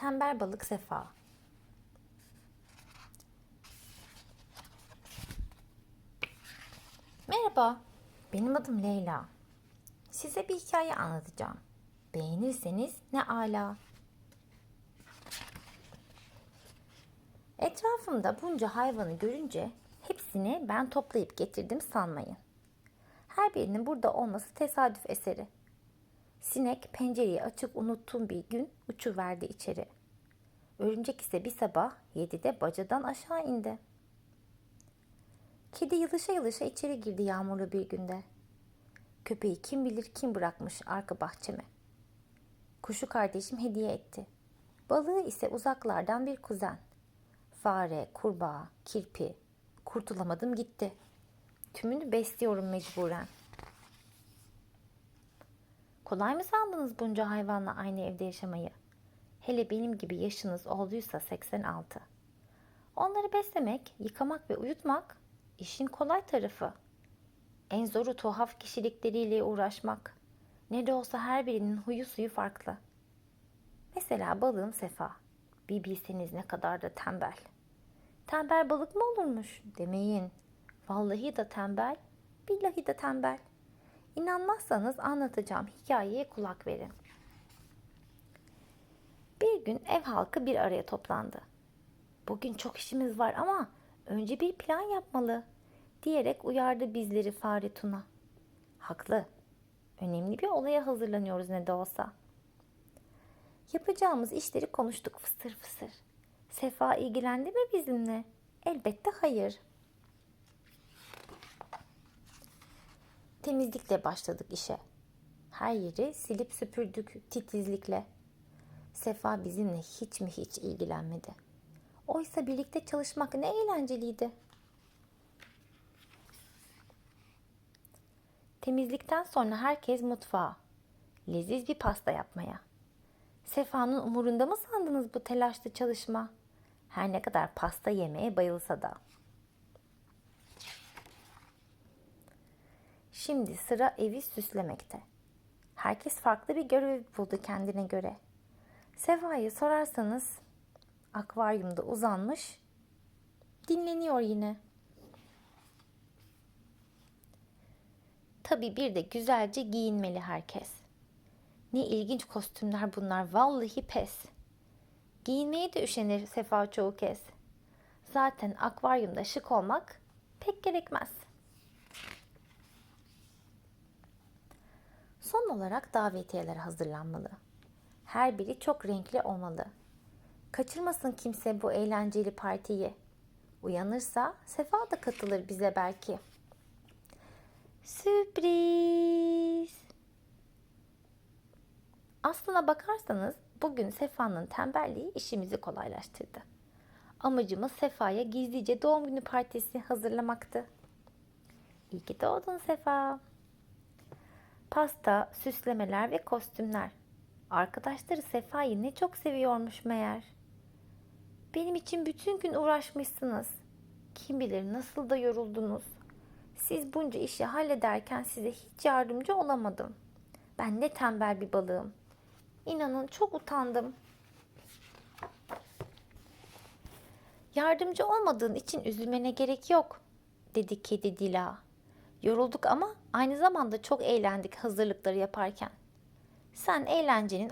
Tembel balık Sefa. Merhaba, benim adım Leyla. Size bir hikaye anlatacağım. Beğenirseniz ne ala. Etrafımda bunca hayvanı görünce hepsini ben toplayıp getirdim sanmayın. Her birinin burada olması tesadüf eseri. Sinek pencereyi açık unuttuğum bir gün uçuverdi içeri. Örümcek ise bir sabah yedide bacadan aşağı indi. Kedi yılışa yılışa içeri girdi yağmurlu bir günde. Köpeği kim bilir kim bırakmış arka bahçeme. Kuşu kardeşim hediye etti. Balığı ise uzaklardan bir kuzen. Fare, kurbağa, kirpi. Kurtulamadım gitti. Tümünü besliyorum mecburen. Kolay mı sandınız bunca hayvanla aynı evde yaşamayı? Hele benim gibi yaşınız olduysa 86. Onları beslemek, yıkamak ve uyutmak işin kolay tarafı. En zoru tuhaf kişilikleriyle uğraşmak. Ne de olsa her birinin huyu suyu farklı. Mesela balığım Sefa. Bir bilseniz ne kadar da tembel. Tembel balık mı olurmuş demeyin. Vallahi da tembel, billahi de tembel. İnanmazsanız anlatacağım hikayeye kulak verin. Bir gün ev halkı bir araya toplandı. Bugün çok işimiz var ama önce bir plan yapmalı diyerek uyardı bizleri Fare Tuna. Haklı. Önemli bir olaya hazırlanıyoruz ne de olsa. Yapacağımız işleri konuştuk fısır fısır. Sefa ilgilendi mi bizimle? Elbette hayır. Temizlikle başladık işe. Her yeri silip süpürdük titizlikle. Sefa bizimle hiç mi hiç ilgilenmedi. Oysa birlikte çalışmak ne eğlenceliydi. Temizlikten sonra herkes mutfağa. Leziz bir pasta yapmaya. Sefa'nın umurunda mı sandınız bu telaşlı çalışma? Her ne kadar pasta yemeye bayılsa da. Şimdi sıra evi süslemekte. Herkes farklı bir görev buldu kendine göre. Sefa'yı sorarsanız akvaryumda uzanmış dinleniyor yine. Tabii bir de güzelce giyinmeli herkes. Ne ilginç kostümler bunlar vallahi pes. Giyinmeye de üşenir Sefa çoğu kez. Zaten akvaryumda şık olmak pek gerekmez. Son olarak davetiyeler hazırlanmalı. Her biri çok renkli olmalı. Kaçırmasın kimse bu eğlenceli partiyi. Uyanırsa Sefa da katılır bize belki. Sürpriz. Aslına bakarsanız bugün Sefa'nın tembelliği işimizi kolaylaştırdı. Amacımız Sefa'ya gizlice doğum günü partisi hazırlamaktı. İyi ki doğdun Sefa. Pasta, süslemeler ve kostümler. Arkadaşları Sefa'yı ne çok seviyormuş meğer. Benim için bütün gün uğraşmışsınız. Kim bilir nasıl da yoruldunuz. Siz bunca işi hallederken size hiç yardımcı olamadım. Ben ne tembel bir balığım. İnanın çok utandım. Yardımcı olmadığın için üzülmene gerek yok, dedi kedi Dila. Yorulduk ama aynı zamanda çok eğlendik hazırlıkları yaparken. Sen eğlencenin